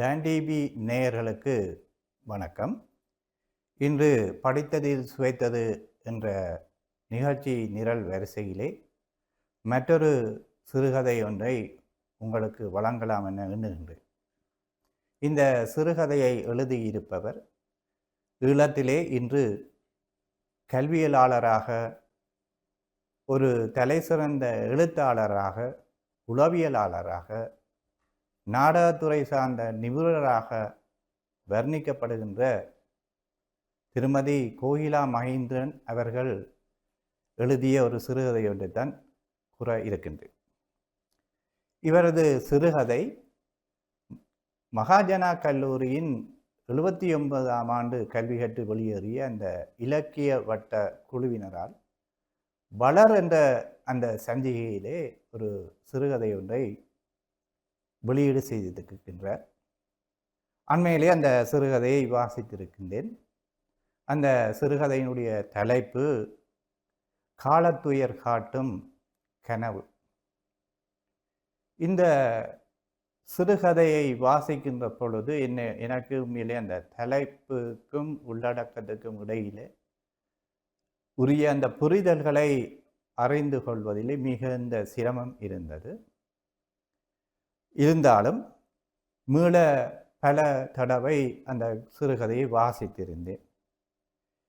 டேண்டிபி நேயர்களுக்கு வணக்கம். இன்று படித்ததில் சுவைத்தது என்ற நிகழ்ச்சி நிரல் வரிசையிலே மற்றொரு சிறுகதை ஒன்றை உங்களுக்கு வழங்கலாம் என எண்ணுகின்றேன். இந்த சிறுகதையை எழுதியிருப்பவர் ஈழத்திலே இன்று கல்வியலாளராக ஒரு தலைசிறந்த எழுத்தாளராக உளவியலாளராக நாடகத்துறை சார்ந்த நிபுணராக வர்ணிக்கப்படுகின்ற திருமதி கோகிலா மகேந்திரன் அவர்கள் எழுதிய ஒரு சிறுகதை ஒன்றைத்தான் கூற இருக்கின்றது இவரது சிறுகதை மகாஜனா கல்லூரியின் எழுபத்தி ஒன்பதாம் ஆண்டு கல்வி கற்று வெளியேறிய அந்த இலக்கிய வட்ட குழுவினரால் வளர் என்ற அந்த சஞ்சிகையிலே ஒரு சிறுகதை ஒன்றை வெளியீடு செய்திருக்கின்றார். அண்மையிலே அந்த சிறுகதையை வாசித்திருக்கின்றேன். அந்த சிறுகதையினுடைய தலைப்பு காலத்துயர் காட்டும் கனவு. இந்த சிறுகதையை வாசிக்கின்ற பொழுது என்ன எனக்கு உண்மையிலே அந்த தலைப்புக்கும் உள்ளடக்கத்துக்கும் இடையிலே உரிய அந்த புரிதல்களை அறிந்து கொள்வதிலே மிகுந்த சிரமம் இருந்தது. இருந்தாலும் மீள பல தடவை அந்த சிறுகதையை வாசித்திருந்தேன்.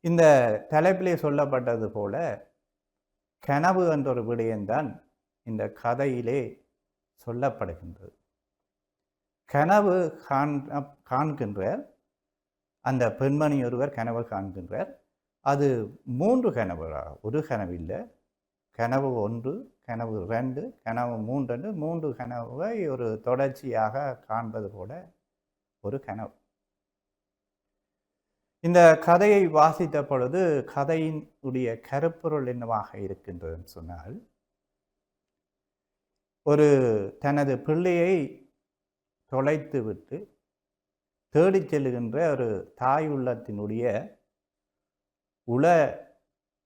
இந்த தலைப்பிலே சொல்லப்பட்டது போல கனவு என்ற ஒரு விடயம்தான் இந்த கதையிலே சொல்லப்படுகின்றது. கனவு காண் காண்கின்ற அந்த பெண்மணி ஒருவர் கனவு காண்கின்றார். அது மூன்று கனவுகளாக ஒரு கனவு இல்லை கனவு ஒன்று கனவு ரெண்டு கனவு மூன்று மூன்று கனவை ஒரு தொடர்ச்சியாக காண்பது போல ஒரு கனவு. இந்த கதையை வாசித்த பொழுது கதையினுடைய கருப்பொருள் என்னவாக இருக்கின்றதுன்னு சொன்னால் ஒரு தனது பிள்ளையை தொலைத்து விட்டு தேடிச் செல்லுகின்ற ஒரு தாய் உள்ளத்தினுடைய உள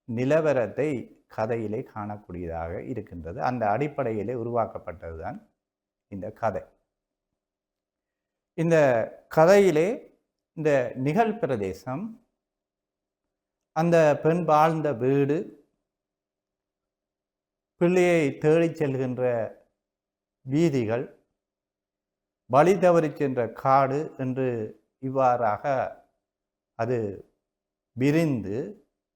நிலவரத்தை கதையிலே காணக்கூடியதாக இருக்கின்றது. அந்த அடிப்படையிலே உருவாக்கப்பட்டதுதான் இந்த கதை. இந்த கதையிலே இந்த நிகழ் பிரதேசம் அந்த பெண் வாழ்ந்த வீடு பிள்ளையை தேடிச் செல்கின்ற வீதிகள் வழி தவறிச் சென்ற காடு என்று இவ்வாறாக அது விரிந்து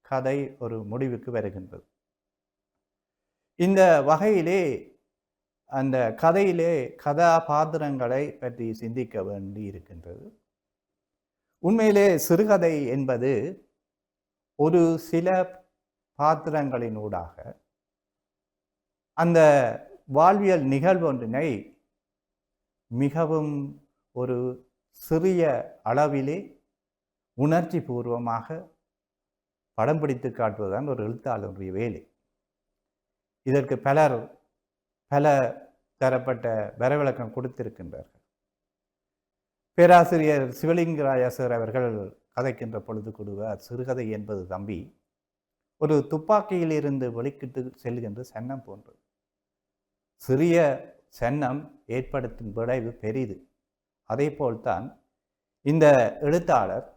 கதை ஒரு முடிவுக்கு வருகின்றது. இந்த வகையிலே அந்த கதையிலே கதாபாத்திரங்களை பற்றி சிந்திக்க வேண்டி இருக்கின்றது. உண்மையிலே சிறுகதை என்பது ஒரு சில பாத்திரங்களினூடாக அந்த வாழ்வியல் நிகழ்வொன்றினை மிகவும் ஒரு சிறிய அளவிலே உணர்ச்சி பூர்வமாக படம் பிடித்து காட்டுவதுதான் ஒரு எழுத்தாளருடைய வேலை. இதற்கு பலர் பல தரப்பட்ட வரவிளக்கம் கொடுத்திருக்கின்றார்கள். பேராசிரியர் சிவலிங்கராயசர் அவர்கள் கதைக்கின்ற பொழுது கொடுவார் சிறுகதை என்பது தம்பி ஒரு துப்பாக்கியிலிருந்து வெளிக்கிட்டு செல்கின்ற சன்னம் போன்றது. சிறிய சன்னம் ஏற்படுத்தும் விளைவு பெரிது. அதே போல்தான் இந்த எழுத்தாளர்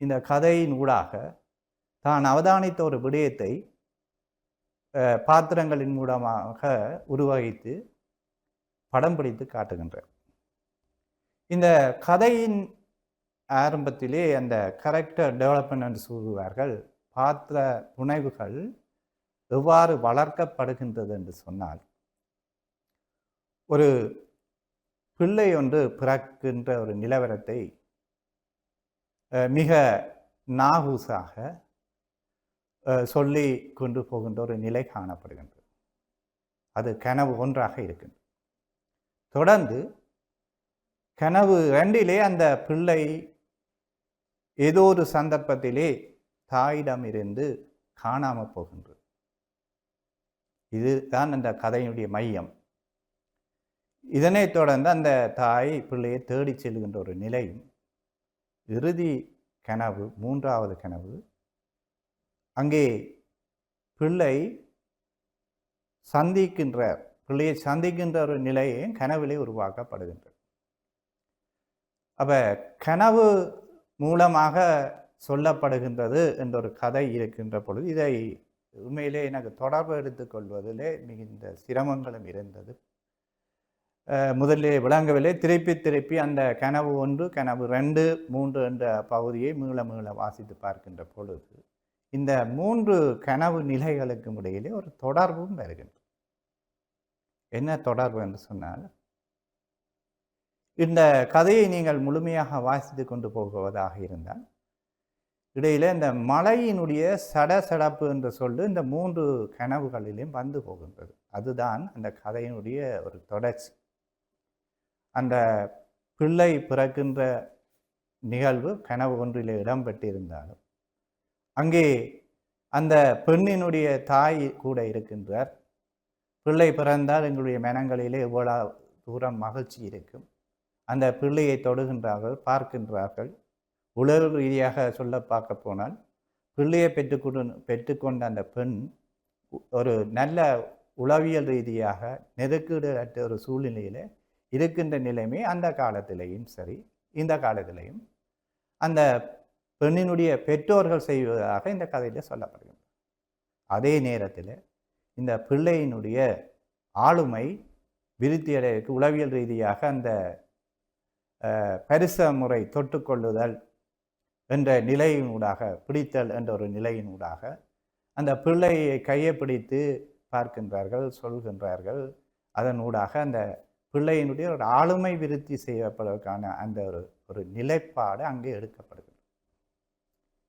இந்த கதையின் ஊடாக தான் அவதானித்த ஒரு விடயத்தை பாத்திரங்களின் மூலமாக உருவகித்து படம் பிடித்து காட்டுகின்றார். இந்த கதையின் ஆரம்பத்திலே அந்த கரெக்டர் டெவலப்மெண்ட் என்று சொல்லுவார்கள் பாத்திர புனைவுகள் எவ்வாறு வளர்க்கப்படுகின்றது என்று சொன்னால் ஒரு பிள்ளை ஒன்று பிறக்கின்ற ஒரு நிலவரத்தை மிக நாகூசாக சொல்லி கொண்டு போகின்ற ஒரு நிலை காணப்படுகின்றது. அது கனவு ஒன்றாக இருக்கின்றது. தொடர்ந்து கனவு ரெண்டிலே அந்த பிள்ளை ஏதோ ஒரு சந்தர்ப்பத்திலே தாயிடமிருந்து காணாமல் போகின்றது. இதுதான் அந்த கதையினுடைய மையம். இதனைத் தொடர்ந்து அந்த தாய் பிள்ளையை தேடி செல்கின்ற ஒரு நிலையும் இறுதி கனவு மூன்றாவது கனவு அங்கே பிள்ளை சந்திக்கின்ற பிள்ளையை சந்திக்கின்ற ஒரு நிலையும் கனவிலே உருவாக்கப்படுகின்றது. அப்ப கனவு மூலமாக சொல்லப்படுகின்றது என்ற ஒரு கதை இருக்கின்ற பொழுது இதை உண்மையிலே எனக்கு தொடர்பு எடுத்துக்கொள்வதிலே மிகுந்த சிரமங்களும் இருந்தது. அஹ் முதலிலே விளங்கவில்லை. திருப்பி திருப்பி அந்த கனவு ஒன்று கனவு ரெண்டு மூன்று என்ற பகுதியை மீள மீள வாசித்து பார்க்கின்ற பொழுது இந்த மூன்று கனவு நிலைகளுக்கும் இடையிலே ஒரு தொடர்பும் வருகின்றது என்ன தொடர்பு என்று சொன்னால் இந்த கதையை நீங்கள் முழுமையாக வாசித்து கொண்டு போகுவதாக இருந்தால் இடையில இந்த மலையினுடைய சடசடப்பு என்று சொல்லு இந்த மூன்று கனவுகளிலும் வந்து போகின்றது. அதுதான் அந்த கதையினுடைய ஒரு தொடர்ச்சி. அந்த பிள்ளை பிறக்கின்ற நிகழ்வு கனவு ஒன்றிலே இடம்பெற்றிருந்தாலும் அங்கே அந்த பெண்ணினுடைய தாய் கூட இருக்கின்றார். பிள்ளை பிறந்தால் எங்களுடைய மனங்களிலே எவ்வளவு தூரம் மகிழ்ச்சி இருக்கும். அந்த பிள்ளையை தொடுகின்றார்கள் பார்க்கின்றார்கள். உளவு ரீதியாக சொல்ல பார்க்க போனால் பிள்ளையை பெற்றுக்கொண்டு பெற்றுக்கொண்ட அந்த பெண் ஒரு நல்ல உளவியல் ரீதியாக நெருக்கீடற்ற ஒரு சூழ்நிலையில் இருக்கின்ற நிலைமை அந்த காலத்திலையும் சரி இந்த காலத்திலையும். அந்த பெண்ணினுடைய பெற்றோர்கள் செய்வதாக இந்த கதையில் சொல்லப்படுகிறது. அதே நேரத்தில் இந்த பிள்ளையினுடைய ஆளுமை விருத்தி உளவியல் ரீதியாக அந்த பரிச முறை தொட்டுக்கொள்ளுதல் என்ற நிலையினூடாக பிடித்தல் என்ற ஒரு நிலையினூடாக அந்த பிள்ளையை கையை பிடித்து பார்க்கின்றார்கள் சொல்கின்றார்கள். அதனூடாக அந்த பிள்ளையினுடைய ஒரு ஆளுமை விருத்தி செய்யப்படுவதற்கான அந்த ஒரு ஒரு நிலைப்பாடு அங்கே எடுக்கப்படுது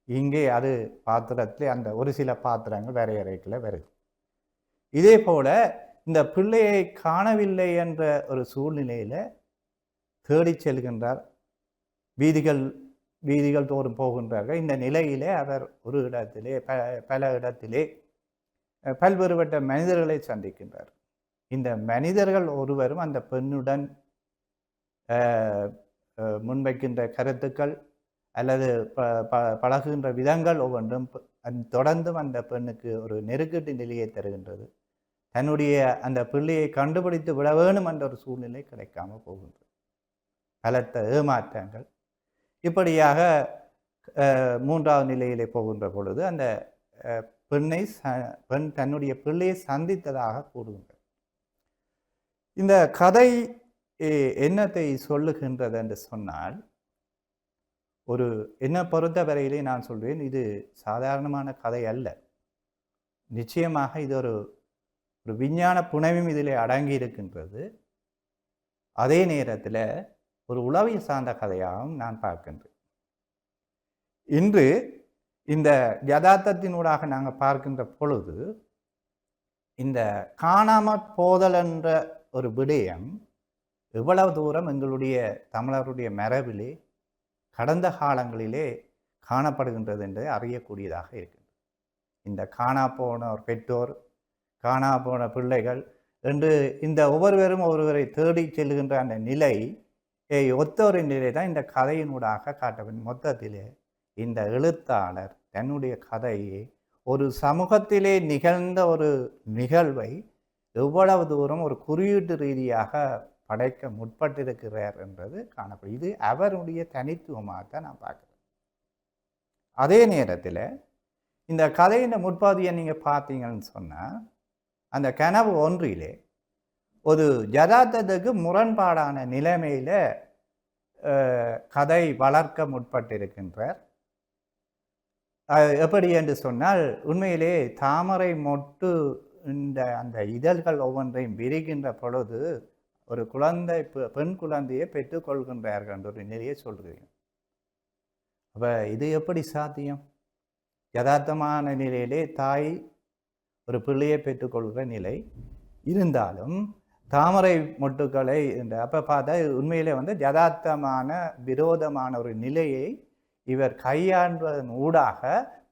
இங்கே அது பாத்திரத்தில் அந்த ஒரு சில பாத்திரங்கள் வரையறைக்குள்ள வருது. இதே போல இந்த பிள்ளையை காணவில்லை என்ற ஒரு சூழ்நிலையில் தேடி செல்கின்றார். வீதிகள் வீதிகள் தோறும் போகின்றார்கள். இந்த நிலையிலே அவர் ஒரு இடத்திலே ப பல இடத்திலே பல்வேறுபட்ட மனிதர்களை சந்திக்கின்றார். இந்த மனிதர்கள் ஒருவரும் அந்த பெண்ணுடன் முன்வைக்கின்ற கருத்துக்கள் அல்லது ப ப பழகுகின்ற விதங்கள் ஒவ்வொன்றும் தொடர்ந்தும் அந்த பெண்ணுக்கு ஒரு நெருக்கடி நிலையை தருகின்றது. தன்னுடைய அந்த பிள்ளையை கண்டுபிடித்து விட வேணும் என்ற ஒரு சூழ்நிலை கிடைக்காம போகின்றது. பலத்த ஏமாற்றங்கள். இப்படியாக மூன்றாவது நிலையிலே போகின்ற பொழுது அந்த பெண்ணை ச- பெண் தன்னுடைய பிள்ளையை சந்தித்ததாக கூறுகின்றது. இந்த கதை என்னத்தை சொல்லுகின்றது என்று சொன்னால் ஒரு என்ன பொறுத்த வரையிலே நான் சொல்வேன் இது சாதாரணமான கதை அல்ல. நிச்சயமாக இது ஒரு ஒரு விஞ்ஞான புனைவும் இதில் அடங்கி இருக்கின்றது. அதே நேரத்தில் ஒரு உளவியல் சார்ந்த கதையாகவும் நான் பார்க்கின்றேன். இன்று இந்த யதார்த்தத்தினூடாக நாங்கள் பார்க்கின்ற பொழுது இந்த காணாமற் போதல் என்ற ஒரு விடயம் எவ்வளவு தூரம் எங்களுடைய தமிழருடைய மரபிலே கடந்த காலங்களிலே காணப்படுகின்றது என்பதை அறியக்கூடியதாக இருக்கின்றது. இந்த காணா போன ஒரு பெற்றோர் காணா போன பிள்ளைகள் என்று இந்த ஒவ்வொருவரும் ஒருவரை தேடி செல்கின்ற அந்த நிலை ஏய், ஒத்த ஒரு நிலை தான் இந்த கதையினூடாக காட்டப்படும். மொத்தத்திலே இந்த எழுத்தாளர் தன்னுடைய கதையை ஒரு சமூகத்திலே நிகழ்ந்த ஒரு நிகழ்வை எவ்வளவு தூரம் ஒரு குறியீட்டு ரீதியாக படைக்க முற்பட்டிருக்கிறார் என்றது காணப்படும். இது அவருடைய தனித்துவமாக தான் நான் பார்க்குறேன். அதே நேரத்தில் இந்த கதையின் முற்பாதியை நீங்கள் பார்த்தீங்கன்னு சொன்னால் அந்த கனவு ஒன்றிலே ஒரு ஜதார்த்தத்துக்கு முரண்பாடான நிலைமையில் கதை வளர்க்க முற்பட்டிருக்கின்றார். எப்படி என்று சொன்னால் உண்மையிலே தாமரை மொட்டு இந்த அந்த இதழ்கள் ஒவ்வொன்றையும் விரிகின்ற பொழுது ஒரு குழந்தை பெண் குழந்தையை பெற்றுக்கொள்கின்றார்கள் என்ற ஒரு நிலையை சொல்கிறேன் அப்போ இது எப்படி சாத்தியம்? யதார்த்தமான நிலையிலே தாய் ஒரு பிள்ளையை பெற்றுக்கொள்கிற நிலை இருந்தாலும் தாமரை மொட்டுக்களை இந்த அப்போ பார்த்தா உண்மையிலே வந்து யதார்த்தமான விரோதமான ஒரு நிலையை இவர் கையாள்வதன் ஊடாக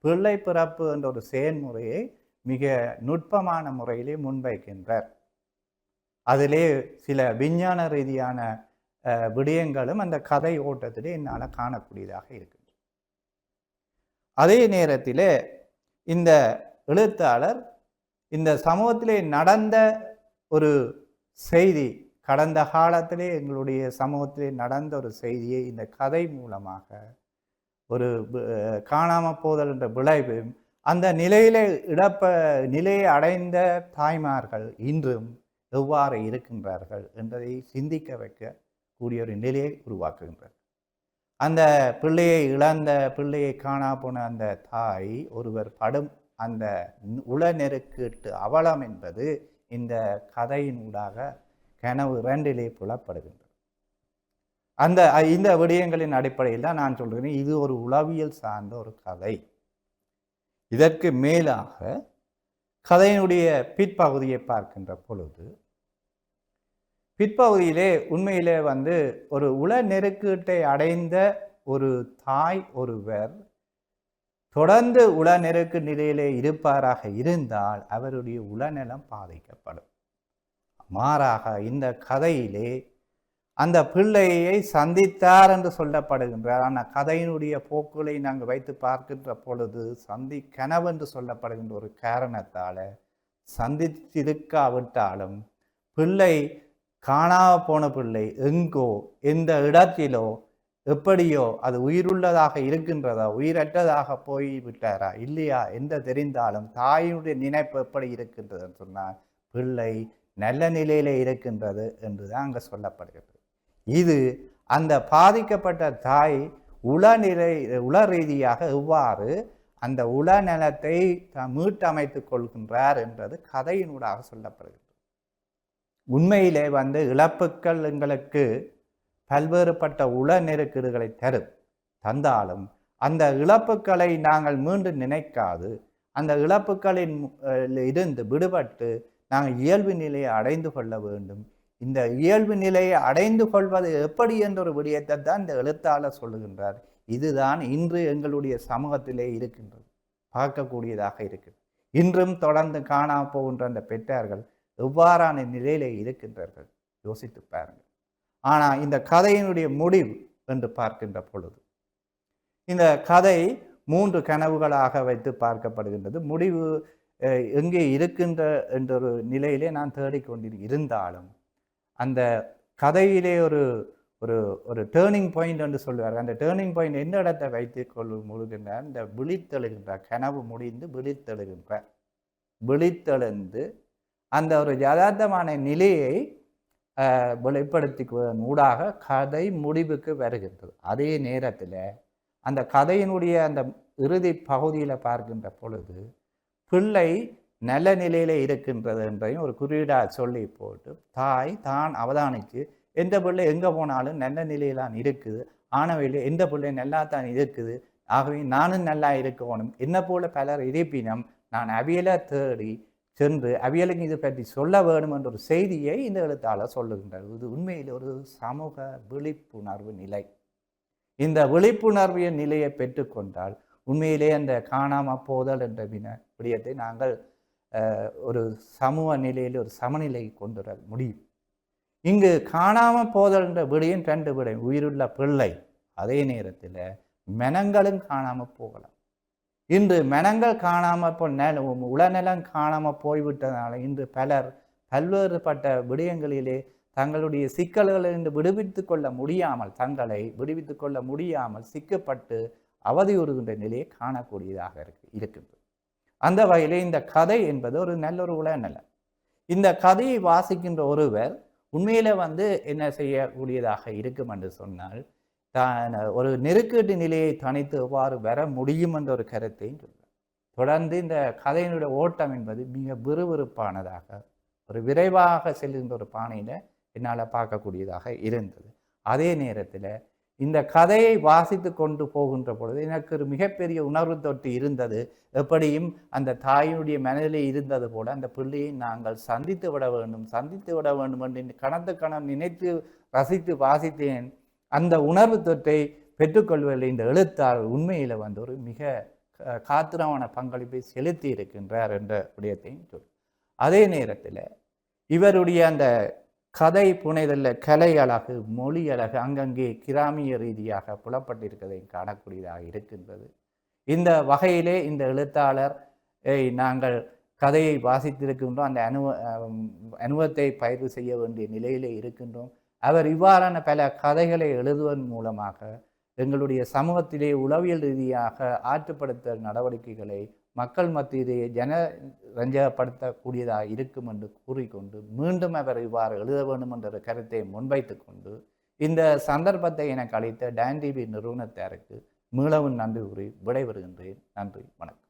பிள்ளை பிறப்பு என்ற ஒரு செயல்முறையை மிக நுட்பமான முறையிலே முன்வைக்கின்றார். அதிலே சில விஞ்ஞான ரீதியான விடயங்களும் அந்த கதை ஓட்டத்திலே என்னால் காணக்கூடியதாக இருக்கின்றது. அதே நேரத்தில் இந்த எழுத்தாளர் இந்த சமூகத்திலே நடந்த ஒரு செய்தி கடந்த காலத்திலே எங்களுடைய சமூகத்திலே நடந்த ஒரு செய்தியை இந்த கதை மூலமாக ஒரு காணாம போதல் என்ற விளைவும் அந்த நிலையில இடப்ப நிலையை அடைந்த தாய்மார்கள் இன்றும் எவ்வாறு இருக்கின்றார்கள் என்பதை சிந்திக்க வைக்க கூடிய ஒரு நிலையை உருவாக்குகின்றது. அந்த பிள்ளையை இழந்த பிள்ளையை காணா போன அந்த தாய் ஒருவர் படும் அந்த உளநெருக்கிட்டு அவலம் என்பது இந்த கதையினூடாக கனவு இரண்டிலே புலப்படுகின்றது. அந்த இந்த விடயங்களின் அடிப்படையில் தான் நான் சொல்கிறேன் இது ஒரு உளவியல் சார்ந்த ஒரு கதை. இதற்கு மேலாக கதையினுடைய பிற்பகுதியை பார்க்கின்ற பொழுது பிற்பகுதியிலே உண்மையிலே வந்து ஒரு உள நெருக்கீட்டை அடைந்த ஒரு தாய் ஒருவர் தொடர்ந்து உள நெருக்கு நிலையிலே இருப்பாராக இருந்தால் அவருடைய உளநலம் பாதிக்கப்படும். மாறாக இந்த கதையிலே அந்த பிள்ளையை சந்தித்தார் என்று சொல்லப்படுகின்றார். ஆனால் கதையினுடைய போக்குகளை நாங்கள் வைத்து பார்க்கின்ற பொழுது சந்தி கனவு என்று சொல்லப்படுகின்ற ஒரு காரணத்தால் சந்தித்திருக்காவிட்டாலும் பிள்ளை காணா போன பிள்ளை எங்கோ எந்த இடத்திலோ எப்படியோ அது உயிருள்ளதாக இருக்கின்றதா உயிரற்றதாக போய் விட்டாரா இல்லையா? எந்த தெரிந்தாலும் தாயினுடைய நினைப்பு எப்படி இருக்கின்றதுன்னு சொன்னால் பிள்ளை நல்ல நிலையில இருக்கின்றது என்று தான் அங்கே சொல்லப்படுகிறது. இது அந்த பாதிக்கப்பட்ட தாய் உளநிலை உள ரீதியாக எவ்வாறு அந்த உளநலத்தை த- மீட்டமைத்துக் கொள்கின்றார் என்பது கதையினூடாக சொல்லப்படுகிறது. உண்மையிலே வந்து இழப்புக்கள் எங்களுக்கு பல்வேறுபட்ட உள நெருக்கீடுகளை தரும் தந்தாலும் அந்த இழப்புக்களை நாங்கள் மீண்டும் நினைக்காது. அந்த இழப்புக்களின் இருந்து விடுபட்டு நாங்கள் இயல்பு நிலையை அடைந்து கொள்ள வேண்டும். இந்த இயல்பு நிலையை அடைந்து கொள்வது எப்படி என்ற ஒரு விடயத்தை தான் இந்த எழுத்தாளர் சொல்லுகின்றார். இதுதான் இன்று எங்களுடைய சமூகத்திலே இருக்கின்றது பார்க்கக்கூடியதாக இருக்குது. இன்றும் தொடர்ந்து காணாம போகின்ற அந்த பெற்றார்கள் எவ்வாறான நிலையிலே இருக்கின்றார்கள்? யோசித்து பாருங்கள். ஆனால் இந்த கதையினுடைய முடிவு என்று பார்க்கின்ற பொழுது இந்த கதை மூன்று கனவுகளாக வைத்து பார்க்கப்படுகின்றது. முடிவு எங்கே இருக்கின்ற என்ற ஒரு நிலையிலே நான் தேடிக்கொண்டு இருந்தாலும் அந்த கதையிலே ஒரு ஒரு ஒரு டேர்னிங் பாயிண்ட் என்று சொல்லுவார் அந்த டேர்னிங் பாயிண்ட் எந்த இடத்தை வைத்துக் கொள்ள முழுகின்றார் இந்த விழித்தெழுகின்றார் கனவு முடிந்து விழித்தெழுகின்றார் விழித்தெழுந்து அந்த ஒரு யதார்த்தமான நிலையை வெளிப்படுத்திக்குவதன் ஊடாக கதை முடிவுக்கு வருகின்றது. அதே நேரத்தில் அந்த கதையினுடைய அந்த இறுதி பகுதியில் பார்க்கின்ற பொழுது பிள்ளை நல்ல நிலையில் இருக்கின்றது என்றையும் ஒரு குறியீடாக சொல்லி போட்டு தாய் தான் அவதானித்து எந்த பிள்ளை எங்கே போனாலும் நல்ல நிலையிலான் இருக்குது. ஆனவையில் எந்த பிள்ளை நல்லா தான் இருக்குது. ஆகவே நானும் நல்லா இருக்கணும். என்ன போல பலர் இருப்பினும் நான் அவியலை தேடி சென்று அவியலுக்கு இது பற்றி சொல்ல வேணும் என்ற ஒரு செய்தியை இந்த எழுத்தாளர் சொல்லுகின்றார். இது உண்மையில் ஒரு சமூக விழிப்புணர்வு நிலை. இந்த விழிப்புணர்வு நிலையை பெற்றுக்கொண்டால் உண்மையிலே அந்த காணாம போதல் என்ற வின விடயத்தை நாங்கள் ஒரு சமூக நிலையில் ஒரு சமநிலை கொண்டு வர முடியும். இங்கு காணாம போதல் என்ற விடயம் ரெண்டு விடயம். உயிருள்ள பிள்ளை அதே நேரத்தில் மெனங்களும் காணாமல் போகலாம். இன்று மெனங்கள் காணாமல் போ நல உளநலம் காணாமல் போய்விட்டதனால இன்று பலர் பல்வேறுபட்ட விடயங்களிலே தங்களுடைய சிக்கல்களிலிருந்து விடுவித்து கொள்ள முடியாமல் தங்களை விடுவித்து கொள்ள முடியாமல் சிக்கப்பட்டு அவதியுறுகின்ற நிலையை காணக்கூடியதாக இருக்கு இருக்கின்றது. அந்த வகையிலே இந்த கதை என்பது ஒரு நல்ல ஒரு உளநலம். இந்த கதையை வாசிக்கின்ற ஒருவர் உண்மையில வந்து என்ன செய்யக்கூடியதாக இருக்கும் என்று சொன்னால் தான் ஒரு நெருக்கீட்டு நிலையை தனித்து எவ்வாறு வர முடியும் என்ற ஒரு கருத்தையும் சொல்வார் தொடர்ந்து இந்த கதையினுடைய ஓட்டம் என்பது மிக விறுவிறுப்பானதாக ஒரு விரைவாக செல்கின்ற ஒரு பாணியில என்னால் பார்க்கக்கூடியதாக இருந்தது. அதே நேரத்தில் இந்த கதையை வாசித்து கொண்டு போகின்ற பொழுது எனக்கு ஒரு மிகப்பெரிய உணர்வு தொட்டு இருந்தது. எப்படியும் அந்த தாயினுடைய மனதிலே இருந்தது போல அந்த பிள்ளையை நாங்கள் சந்தித்து விட வேண்டும் சந்தித்து விட வேண்டும் என்று கணத்து கணம் நினைத்து ரசித்து வாசித்தேன். அந்த உணர்வு தொற்றை பெற்றுக்கொள்வதில் இந்த எழுத்தாளர் உண்மையில் வந்து ஒரு மிக காத்திரமான பங்களிப்பை செலுத்தி இருக்கின்றார் என்ற விடயத்தையும் சொல். அதே நேரத்தில் இவருடைய அந்த கதை புனைதலில் கலை அழகு மொழி அழகு அங்கங்கே கிராமிய ரீதியாக புலப்பட்டிருக்கதை காணக்கூடியதாக இருக்கின்றது. இந்த வகையிலே இந்த எழுத்தாளர் நாங்கள் கதையை வாசித்திருக்கின்றோம் அந்த அனுபவ அனுபவத்தை பயிர்வு செய்ய வேண்டிய நிலையிலே இருக்கின்றோம். அவர் இவ்வாறான பல கதைகளை எழுதுவதன் மூலமாக எங்களுடைய சமூகத்திலே உளவியல் ரீதியாக ஆற்றுப்படுத்த நடவடிக்கைகளை மக்கள் மத்தியிலேயே ஜன ரஞ்சகப்படுத்தக்கூடியதாக இருக்கும் என்று கூறிக்கொண்டு மீண்டும் அவர் இவ்வாறு எழுத வேண்டும் என்ற கருத்தை முன்வைத்து கொண்டு இந்த சந்தர்ப்பத்தை எனக்கு அளித்த டான் டிவி நிறுவனத்தாருக்கு மீளவும் நன்றி கூறி விடைபெறுகின்றேன். நன்றி வணக்கம்.